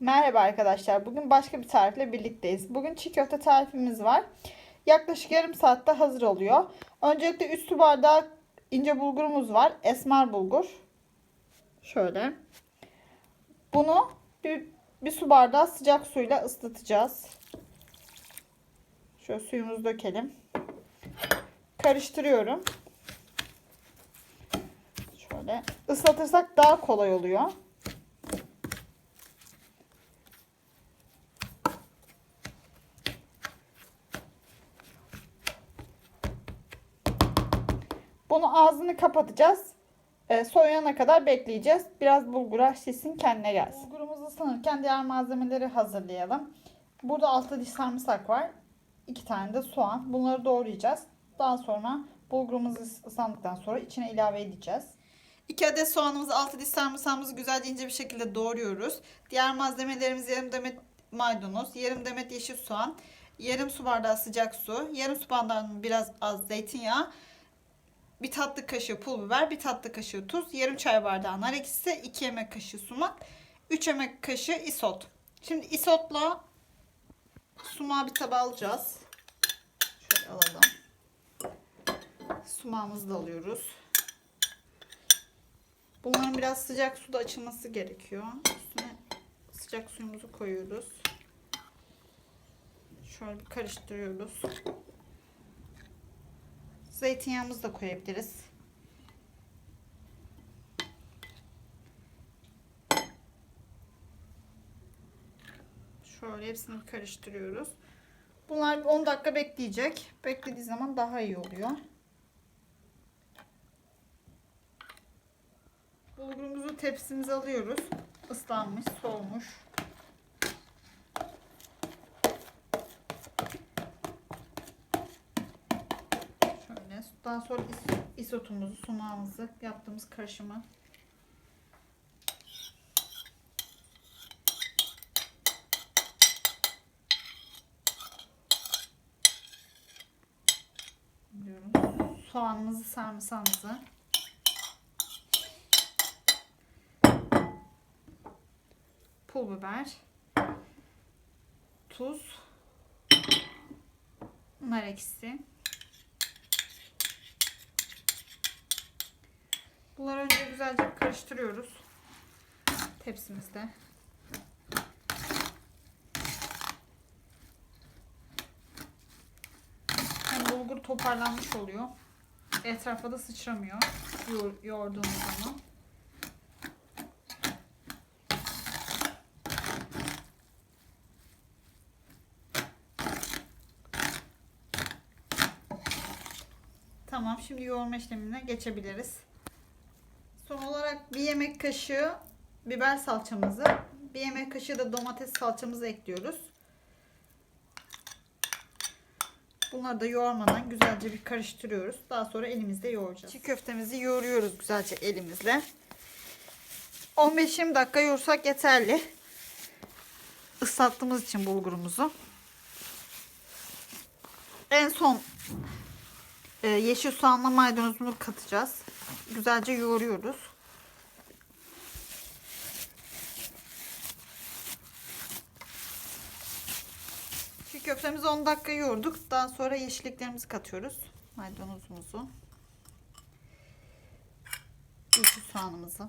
Merhaba arkadaşlar. Bugün başka bir tarifle birlikteyiz. Bugün çiğ köfte tarifimiz var. Yaklaşık yarım saatte hazır oluyor. Öncelikle 3 su bardağı ince bulgurumuz var. Esmer bulgur. Şöyle. Bunu bir, bir su bardağı sıcak suyla ıslatacağız. Şöyle suyumuzu dökelim. Karıştırıyorum. Şöyle ıslatırsak daha kolay oluyor. Bunu ağzını kapatacağız. E, soğuyana kadar bekleyeceğiz. Biraz bulgura şişsin kendine gelsin. Bulgurumuz ısınırken diğer malzemeleri hazırlayalım. Burada 6 diş sarımsak var. 2 tane de soğan. Bunları doğrayacağız. Daha sonra bulgurumuz ıslandıktan sonra içine ilave edeceğiz. 2 adet soğanımızı 6 diş sarımsağımızı güzelce ince bir şekilde doğruyoruz. Diğer malzemelerimiz yarım demet maydanoz, yarım demet yeşil soğan, yarım su bardağı sıcak su, yarım su bardağı biraz az zeytinyağı, bir tatlı kaşığı pul biber, bir tatlı kaşığı tuz, yarım çay bardağı nar ekşisi, 2 yemek kaşığı sumak, 3 yemek kaşığı isot. Şimdi isotla sumağı bir tabağa alacağız. Şöyle alalım. Sumağımızı da alıyoruz. Bunların biraz sıcak suda açılması gerekiyor. Üstüne sıcak suyumuzu koyuyoruz. Şöyle bir karıştırıyoruz. Zeytinyağımızı da koyabiliriz. Şöyle hepsini karıştırıyoruz. Bunlar 10 dakika bekleyecek. Beklediği zaman daha iyi oluyor. Bulgurumuzu tepsimize alıyoruz. Islanmış, soğumuş. Şöyle daha sonra is isotumuzu, sumağımızı yaptığımız karışımı. Soğanımızı, sarımsağımızı pul biber, tuz, nar ekşisi. Bunları önce güzelce karıştırıyoruz tepsimizde. Hem bulgur toparlanmış oluyor. Etrafa da sıçramıyor yoğur, yoğurduğumuz zaman. Tamam şimdi yoğurma işlemine geçebiliriz. Olarak bir yemek kaşığı biber salçamızı, bir yemek kaşığı da domates salçamızı ekliyoruz. Bunları da yoğurmadan güzelce bir karıştırıyoruz. Daha sonra elimizde yoğuracağız. Çiğ köftemizi yoğuruyoruz güzelce elimizle. 15-20 dakika yoğursak yeterli. Islattığımız için bulgurumuzu. En son e, yeşil soğanla maydanozunu katacağız. Güzelce yoğuruyoruz. Köftemizi 10 dakika yoğurduk. Daha sonra yeşilliklerimizi katıyoruz. Maydanozumuzu. Yeşil soğanımızı.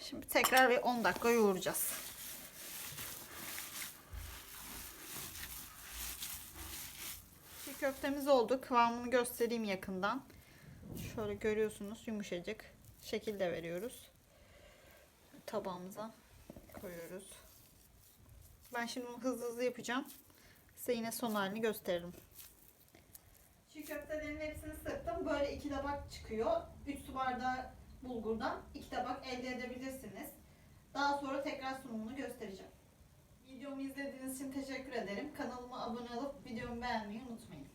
Şimdi tekrar bir 10 dakika yoğuracağız. Çiğ köftemiz oldu. Kıvamını göstereyim yakından. Şöyle görüyorsunuz yumuşacık. Şekil de veriyoruz. Tabağımıza koyuyoruz. Ben şimdi bunu hızlı hızlı yapacağım. Size yine son halini gösteririm. Çiğ köftelerin hepsini sıktım. Böyle iki tabak çıkıyor. 3 su bardağı bulgurdan iki tabak elde edebilirsiniz. Daha sonra tekrar sunumunu göstereceğim. Videomu izlediğiniz için teşekkür ederim. Kanalıma abone olup videomu beğenmeyi unutmayın.